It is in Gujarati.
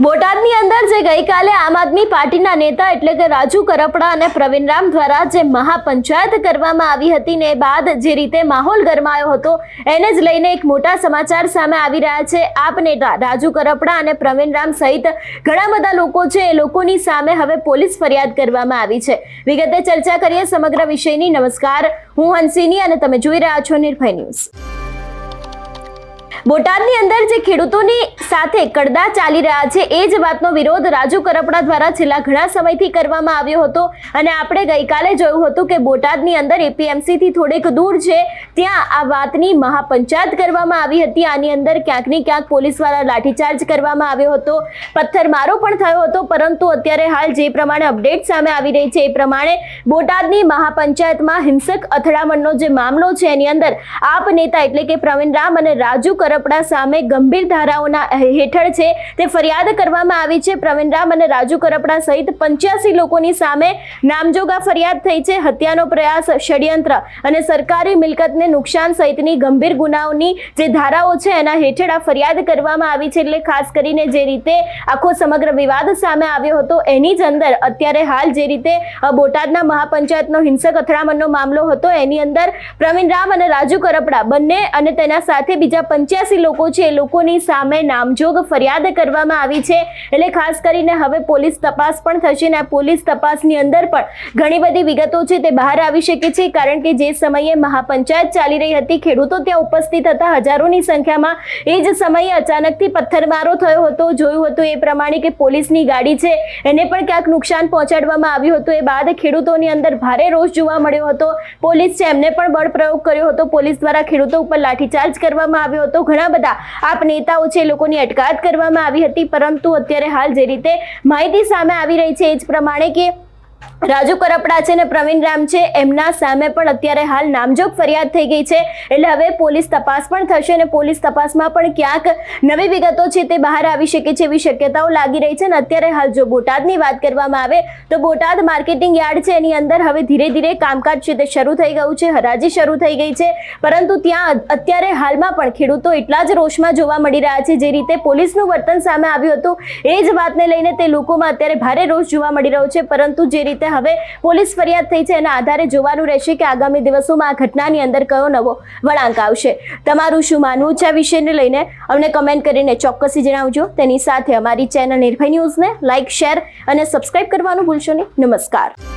બોટાદની અંદર જે ગઈકાલે આમ આદમી પાર્ટીના નેતા એટલે કે રાજુ કરપડા અને પ્રવીણ રામ દ્વારા જે મહાપંચાયત કરવામાં આવી હતી ને બાદ જે રીતે માહોલ ગરમાયો હતો, એને જ લઈને એક મોટા સમાચાર સામે આવી રહ્યા છે. આપ નેતા રાજુ કરપડા અને પ્રવીણ રામ સહિત ઘણા બધા લોકો છે, એ લોકોની સામે હવે પોલીસ ફરિયાદ કરવામાં આવી છે. વિગતે ચર્ચા કરીએ સમગ્ર વિષયની. નમસ્કાર. હું હંસિની અને તમે જોઈ રહ્યા છો નિર્ભય ન્યૂઝ. બોટાદની અંદર જે ખેડૂતોની સાથે કડદા ચાલી રહ્યા છે, એ જ વાતનો વિરોધ રાજુ કરપડા દ્વારા છેલ્લા ઘણા સમયથી કરવામાં આવ્યો હતો. અને આપણે ગઈકાલે જોયું હતું કે બોટાદની અંદર એપીએમસીથી થોડેક દૂર છે, ત્યાં આ વાતની મહાપંચાયત કરવામાં આવી હતી. આની અંદર ક્યાંક ને ક્યાંક પોલીસ દ્વારા લાઠીચાર્જ કરવામાં આવ્યો હતો. પથ્થરમારો પણ થયો હતો, પરંતુ અત્યારે હાલ જે પ્રમાણે અપડેટ સામે આવી રહી છે, એ પ્રમાણે બોટાદની મહાપંચાયતમાં હિંસક અથડામણનો જે મામલો છે, એની અંદર આપ નેતા એટલે કે પ્રવીણ રામ અને રાજુ કરપડા સામે ગંભીર ધારાઓના હેઠળ છે. તે ફરિયાદ કરવામાં આવી છે. પ્રવીણ રામ અને રાજુ કરપડા સહિત પંચ્યાસી લોકોની સામે નામજોગા ફરિયાદ થઈ છે. હત્યાનો પ્રયાસ ષડયંત્ર અને સરકારી મિલકતને નુકસાન સહિતની ગંભીર ગુનાઓની જે ધારાઓ છે એના હેઠળ આ ફરિયાદ કરવામાં આવી છે. એટલે ખાસ કરીને જે રીતે આખો સમગ્ર વિવાદ સામે આવ્યો હતો, એની જ અંદર અત્યારે હાલ જે રીતે બોટાદના મહાપંચાયતનો હિંસક અથડામણનો મામલો હતો, એની અંદર પ્રવીણ રામ અને રાજુ કરપડા બંને અને તેના સાથે બીજા પંચ્યાસી લોકો છે લોકોની સામે નામજોગ ફરિયાદ કરવામાં આવી છે. એટલે ખાસ કરીને હવે પોલીસ તપાસ પણ થશે ને આ પોલીસ તપાસની અંદર પણ ઘણી બધી વિગતો છે તે બહાર આવી શકે છે. કારણ કે જે સમયે મહાપંચાયત ચાલી રહી હતી, ખેડૂતો ત્યાં ઉપસ્થિત હતા, હજારોની સંખ્યામાં. એ જ સમયે અચાનકથી પથ્થરમારો થયો હતો, જોયું હતું એ પ્રમાણે કે પોલીસની ગાડી છે, એને પણ ક્યાંક નુકસાન પહોંચાડવામાં આવ્યું હતું. એ બાદ ખેડૂતોની અંદર ભારે રોષ જોવા મળ્યો હતો. પોલીસ છે, એમને પણ બળ પ્રયોગ કર્યો હતો. પોલીસ દ્વારા ખેડૂતો ઉપર લાઠીચાર્જ કરવામાં આવ્યો હતો. ઘણા બધા આપ નેતાઓ છે લોકોની અટકાયત કરવામાં આવી હતી, પરંતુ અત્યારે હાલ જે રીતે માહિતી સામે આવી રહી છે એ જ પ્રમાણે કે રાજુ કરપડા છે ને પ્રવીણ રામ છે, એમના સામે પણ અત્યારે હાલ નામજોગ ફરિયાદ થઈ ગઈ છે. એટલે હવે પોલીસ તપાસ પણ થશે અને પોલીસ તપાસમાં પણ ક્યાંક નવી વિગતો છે તે બહાર આવી શકે છે એવી શક્યતાઓ લાગી રહી છે અને અત્યારે હાલ જો બોટાદની વાત કરવામાં આવે તો બોટાદ માર્કેટિંગ યાર્ડ છે, એની અંદર હવે ધીરે ધીરે કામકાજ છે તે શરૂ થઈ ગયું છે, હરાજી શરૂ થઈ ગઈ છે. પરંતુ ત્યાં અત્યારે હાલમાં પણ ખેડૂતો એટલા જ રોષમાં જોવા મળી રહ્યા છે, જે રીતે પોલીસનું વર્તન સામે આવ્યું હતું. એ જ વાતને લઈને તે લોકોમાં અત્યારે ભારે રોષ જોવા મળી રહ્યો છે. પરંતુ જે રીતે હવે પોલીસ ફરિયાદ થઈ છે, એના આધારે જોવાનું રહેશે કે આગામી દિવસોમાં આ ઘટનાની અંદર કયો નવો વળાંક આવશે. તમારું શું માનવું છે આ વિષયને લઈને? અમને કમેન્ટ કરીને ચોક્કસી જણાવજો. તેની સાથે અમારી ચેનલ નિર્ભય ન્યૂઝને લાઇક શેર અને સબસ્ક્રાઇબ કરવાનું ભૂલશો નહીં. નમસ્કાર.